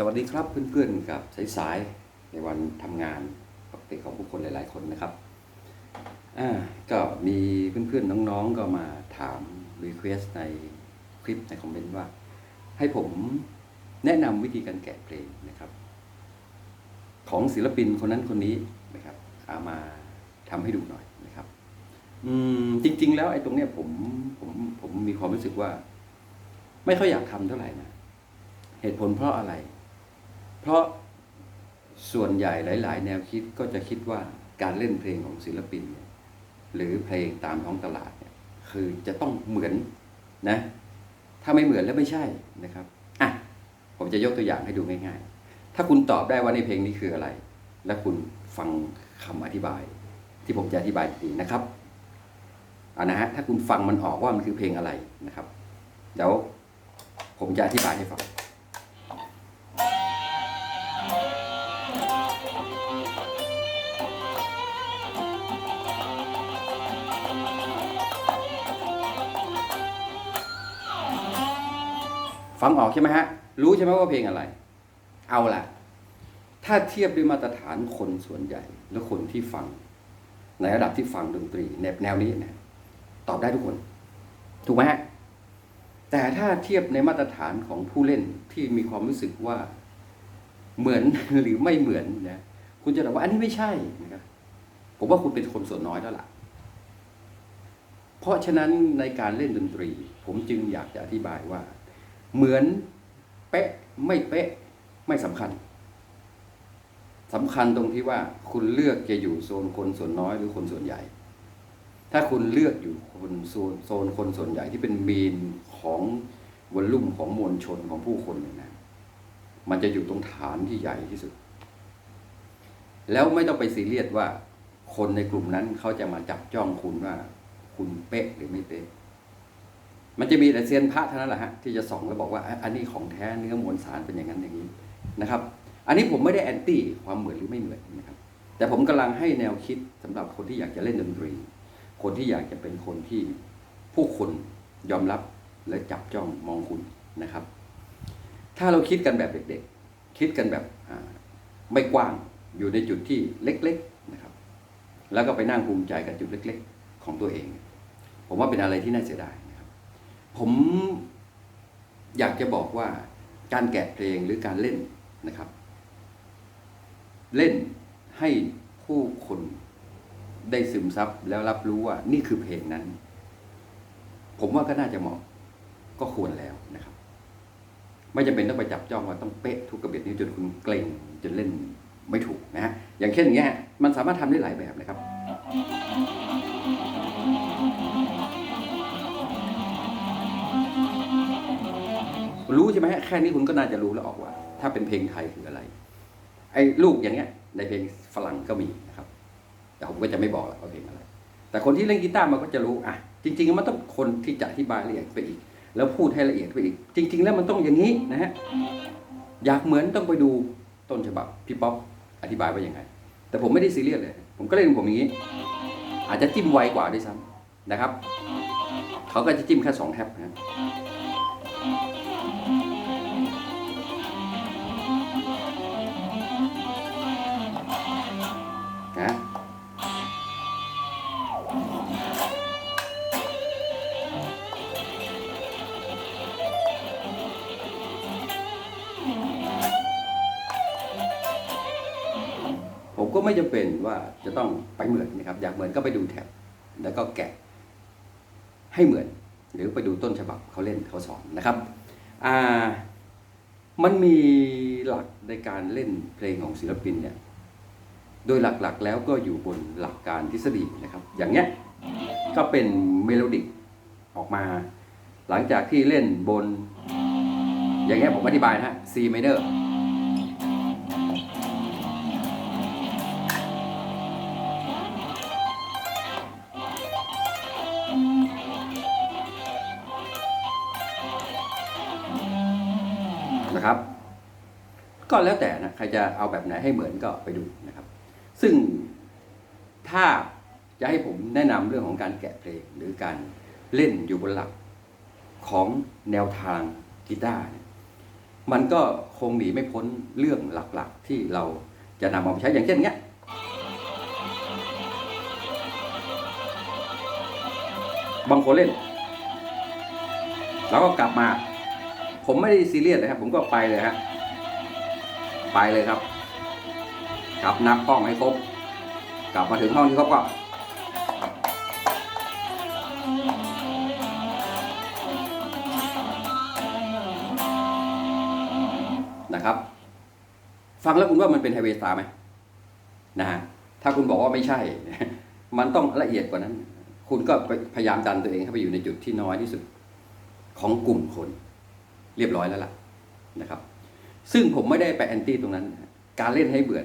สวัสดีครับเพื่อนๆกับสายๆในวันทำงานปกติของผู้คนหลาย ๆ คนนะครับอ่าก็มีเพื่อนๆน้องๆก็มาถามรีเควสในคลิปในคอมเมนต์ว่า ให้ผมแนะนำวิธีการแกะเพลงนะครับ ของศิลปินคนนั้นคนนี้นะครับเอามาทำให้ดูหน่อยนะครับ อืมจริง ๆ แล้วไอ้ตรงเนี้ยผมผมผมมีความรู้สึกว่า ไม่ค่อยอยากทำเท่าไหร่นะเหตุผลเพราะอะไร เพราะส่วนใหญ่หลาย ๆ แนวคิดก็จะคิดว่าการเล่นเพลงของศิลปิน หรือเพลงตามท้องตลาดเนี่ยคือจะต้องเหมือนนะถ้าไม่เหมือนแล้วไม่ใช่นะครับอะผมจะยกตัวอย่างให้ดูง่าย ๆ ถ้าคุณตอบได้ว่าในเพลงนี้คืออะไร และคุณฟังคำอธิบาย ที่ผมจะอธิบายดีนะครับเอานะฮะถ้าคุณฟังมันออกว่ามันคือเพลงอะไรนะครับเดี๋ยวผมจะอธิบายให้ฟัง ฟังออกใช่ไหมฮะ รู้ใช่ไหมว่าเพลงอะไร เอาล่ะ ถ้าเทียบด้วยมาตรฐานคนส่วนใหญ่ และคนที่ฟัง ในระดับที่ฟังดนตรีแนวแนวนี้นะตอบได้ทุกคน ถูกไหมฮะ แต่ถ้าเทียบในมาตรฐานของผู้เล่นที่มีความรู้สึกว่าเหมือนหรือไม่เหมือนนะคุณจะบอกว่าอันนี้ไม่ใช่นะครับผมว่าคุณเป็นคนส่วนน้อยแล้วล่ะ เพราะฉะนั้นในการเล่นดนตรี ผมจึงอยากจะอธิบายว่า เหมือนเป๊ะไม่เป๊ะไม่สำคัญสำคัญตรงที่ว่าคุณเลือกจะอยู่โซนคนส่วนน้อยหรือคนส่วนใหญ่ ถ้าคุณเลือกอยู่คนโซนโซนคนส่วนใหญ่ที่เป็นมีนของวอลลุ่มของมวลชนของผู้คนเนี่ยนะ มันจะอยู่ตรงฐานที่ใหญ่ที่สุด แล้วไม่ต้องไปซีเรียสว่า คนในกลุ่มนั้นเขาจะมาจับจ้องคุณว่า คุณเป๊ะหรือไม่เป๊ะ มันจะมีแต่เซียนพระเท่านั้นแหละฮะที่จะส่องแล้วบอกว่าอันนี้ของแท้เนื้อมวลสารเป็นอย่างนั้นอย่างนี้นะครับ อันนี้ผมไม่ได้แอนตี้ความเหมือนหรือไม่เหมือนนะครับ แต่ผมกำลังให้แนวคิดสำหรับคนที่อยากจะเล่นดนตรี คนที่อยากจะเป็นคนที่ผู้คนยอมรับและจับจ้องมองคุณนะครับ ถ้าเราคิดกันแบบเด็กๆ คิดกันแบบไม่กว้างอยู่ในจุดที่เล็กๆนะครับ แล้วก็ไปนั่งภูมิใจกับจุดเล็ก ๆ ของตัวเอง ผมว่าเป็นอะไรที่น่าเสียดาย ผมอยากจะบอกว่าการแกะเพลงหรือการเล่นนะครับ เล่นให้ผู้คนได้ซึมซับแล้วรับรู้ว่านี่คือเพลงนั้น ผมว่าก็น่าจะเหมาะก็ควรแล้วนะครับ ไม่จำเป็นต้องไปจับจ้องว่าต้องเป๊ะทุกกระเบียดนิ้วจนคุณเกรงจนเล่นไม่ถูกนะฮะอย่างเช่นอย่างเงี้ยมันสามารถทำได้หลายแบบนะครับ รู้ใช่ไหมฮะแค่นี้คุณก็น่าจะรู้แล้วออกว่า ถ้าเป็นเพลงไทยคืออะไร ไอ้ลูกอย่างเงี้ย ในเพลงฝรั่งก็มีนะครับ แต่ผมก็จะไม่บอกหรอกว่าเพลงอะไร แต่คนที่เล่นกีตาร์มันก็จะรู้อะจริง ๆ มันต้องคนที่จะอธิบายละเอียดไปอีก แล้วพูดให้ละเอียดไปอีก จริง ๆ แล้วมันต้องอย่างนี้นะฮะอยากเหมือนต้องไปดูต้นฉบับพี่ป๊อปอธิบายว่ายังไง แต่ผมไม่ได้ซีเรียสเลย ผมก็เล่นผมอย่างนี้ อาจจะจิ้มไวกว่าด้วยซ้ำนะครับ เขาก็จะจิ้มแค่สองแท็บนะ ก็ไม่จำเป็นว่าจะต้องไปเหมือนนะครับ อยากเหมือนก็ไปดูแท็บแล้วก็แกะให้เหมือน หรือไปดูต้นฉบับเขาเล่นเขาสอนนะครับอ่ามันมีหลักในการเล่นเพลงของศิลปินเนี่ยโดยหลักๆ แล้วก็อยู่บนหลักการทฤษฎีนะครับ อย่างเนี้ยก็เป็นเมโลดิกออกมา หลังจากที่เล่นบน อย่างเงี้ยผมอธิบายนะฮะ C minor ก็แล้วแต่นะใครจะเอาแบบไหนให้เหมือนก็ไปดูนะครับ ซึ่งถ้าจะให้ผมแนะนำเรื่องของการแกะเพลงหรือการเล่นอยู่บนหลักของแนวทางกีตาร์เนี่ยมันก็คงหนีไม่พ้นเรื่องหลักๆ ที่เราจะนำเอาไปใช้อย่างเช่นเนี้ยบางคนเล่น แล้วก็กลับมา ผมไม่ได้ซีเรียสเลยครับ ผมก็ไปเลยฮะ ไปเลยครับกลับนับกล้องให้ครบ กลับมาถึงห้องที่ครบก็นะครับ ฟังแล้วคุณว่ามันเป็นไฮเวย์สตาร์ไหมนะฮะถ้าคุณบอกว่าไม่ใช่ มันต้องละเอียดกว่านั้น คุณก็พยายามดันตัวเองเข้าไปอยู่ในจุดที่น้อยที่สุดของกลุ่มคน เรียบร้อยแล้วล่ะนะครับ ซึ่งผมไม่ได้ไปแอนตี้ตรงนั้น การเล่นให้เบื่อ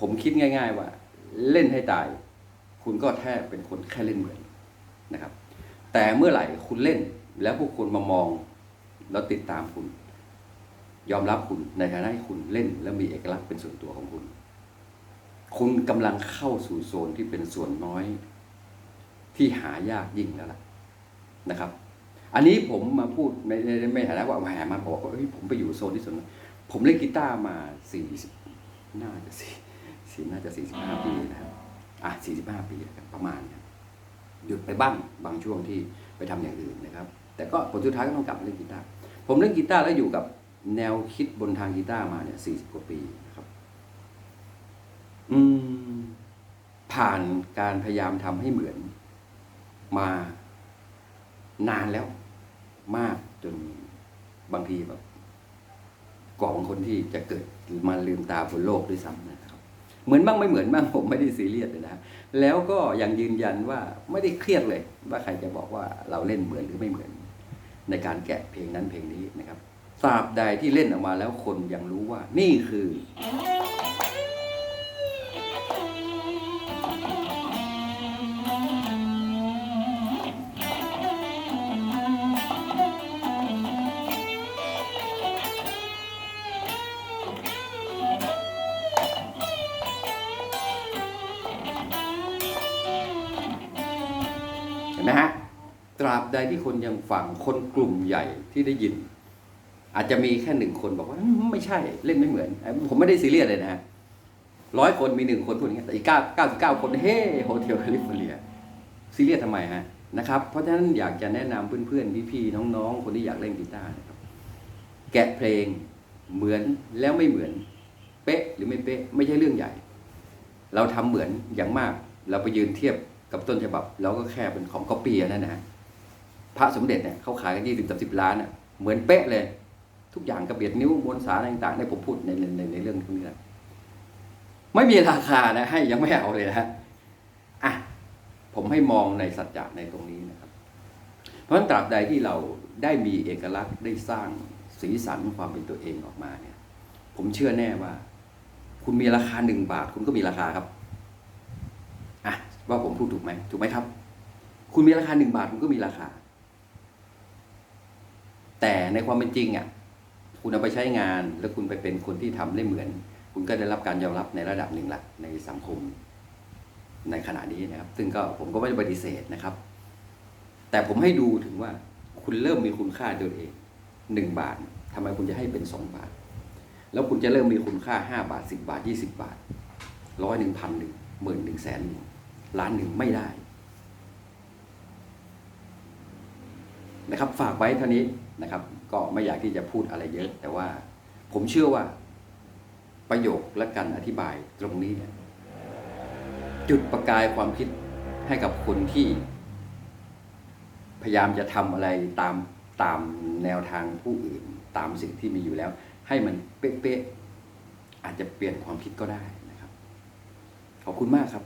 ผมคิดง่าย ๆ ว่า เล่นให้ตาย คุณก็แค่เป็นคนแค่เล่นเหมือนนะครับ แต่เมื่อไหร่คุณเล่นแล้วพวกคนมามองแล้วติดตามคุณ ยอมรับคุณในฐานะที่คุณเล่น แล้วมีเอกลักษณ์เป็นส่วนตัวของคุณ คุณกำลังเข้าสู่โซนที่เป็นส่วนน้อย ที่หายากยิ่งแล้วล่ะนะครับ อันนี้ผมมาพูดไม่ไม่ไม่ฐานะว่าแหมมาบอกว่าเฮ้ยผมไปอยู่โซนที่ส่วนน้อยผมเล่นกีตาร์มาสี่สิบน่าจะสี่สี่น่าจะสี่สิบห้าปีนะครับอะสี่สิบห้าปีประมาณนี่ยหยุดไปบ้างบางช่วงที่ไปทำอย่างอื่นนะครับ แต่ก็ผลสุดท้ายก็ต้องกลับเล่นกีตาร์ผมเล่นกีตาร์แล้วอยู่กับแนวคิดบนทางกีตาร์มาเนี่ยสี่สิบกว่าปีนะครับ อืม ผ่านการพยายามทำให้เหมือนมานานแล้ว มากจนบางทีแบบกว่าบางคนที่จะเกิดมาลืมตาบนโลกด้วยซ้ำนะครับ เหมือนบ้างไม่เหมือนบ้างผมไม่ได้ซีเรียสเลยนะแล้วก็ยังยืนยันว่าไม่ได้เครียดเลย ว่าใครจะบอกว่าเราเล่นเหมือนหรือไม่เหมือน ในการแกะเพลงนั้นเพลงนี้นะครับตราบใดที่เล่นออกมาแล้วคนยังรู้ว่านี่คือ ใดที่คนยังฟังคนกลุ่มใหญ่ที่ได้ยิน อาจจะมีแค่หนึ่งคนบอกว่าไม่ใช่เล่นไม่เหมือน ผมไม่ได้ซีเรียสเลยนะฮะร้อยคนมีหนึ่งคนพูดอย่างนี้แต่อีกเก้าเก้าสิบเก้าคนเฮ้โฮเทลแคลิฟอร์เนียซีเรียสทำไมฮะนะครับ เพราะฉะนั้นอยากจะแนะนำเพื่อนๆพี่ๆน้องๆ คนที่อยากเล่นกีตาร์นะครับ แกะเพลงเหมือนแล้วไม่เหมือน เป๊ะหรือไม่เป๊ะไม่ใช่เรื่องใหญ่ เราทำเหมือนอย่างมาก เราไปยืนเทียบกับต้นฉบับ เราก็แค่เป็นของก๊อปปี้อันนั่นนะ พระสมเด็จเนี่ยเขาขายกันยี่สิบสามสิบล้านอะเหมือนเป๊ะเลย ทุกอย่างกระเบียดนิ้วมวลสารอะไรต่างๆในผมพูดในในในในเรื่องพวกนี้แหละไม่มีราคานะ ให้ยังไม่เอาเลยนะฮะอะผมให้มองในสัจจะในตรงนี้นะครับ เพราะฉะนั้นตราบใดที่เราได้มีเอกลักษณ์ได้สร้างสีสันความเป็นตัวเองออกมาเนี่ย ผมเชื่อแน่ว่า คุณมีราคาหนึ่งบาท คุณก็มีราคาครับอะว่าผมพูดถูกไหมถูกไหมครับ คุณมีราคาหนึ่งบาท คุณก็มีราคา แต่ในความเป็นจริงอะคุณเอาไปใช้งานแล้วคุณไปเป็นคนที่ทำได้เหมือน คุณก็ได้รับการยอมรับในระดับหนึ่งละในสังคม ในขณะนี้นะครับ ซึ่งก็ผมก็ไม่ได้ปฏิเสธนะครับ แต่ผมให้ดูถึงว่าคุณเริ่มมีคุณค่าตัวเองหนึ่งบาททำไมคุณจะให้เป็นสองบาท แล้วคุณจะเริ่มมีคุณค่าห้าบาทสิบาทยี่สิบาทร้อยหนึ่งพันหนึ่งหมื่นหนึ่งแสนหนึ่งล้านหนึ่งไม่ได้ นะครับฝากไว้เท่านี้ นะครับ ก็ไม่อยากที่จะพูดอะไรเยอะ แต่ว่าผมเชื่อว่าประโยคและการอธิบายตรงนี้เนี่ยจุดประกายความคิดให้กับคนที่ พยายามจะทำอะไรตามตามแนวทางผู้อื่น ตามสิ่งที่มีอยู่แล้ว ให้มันเป๊ะๆอาจจะเปลี่ยนความคิดก็ได้นะครับ ขอบคุณมากครับ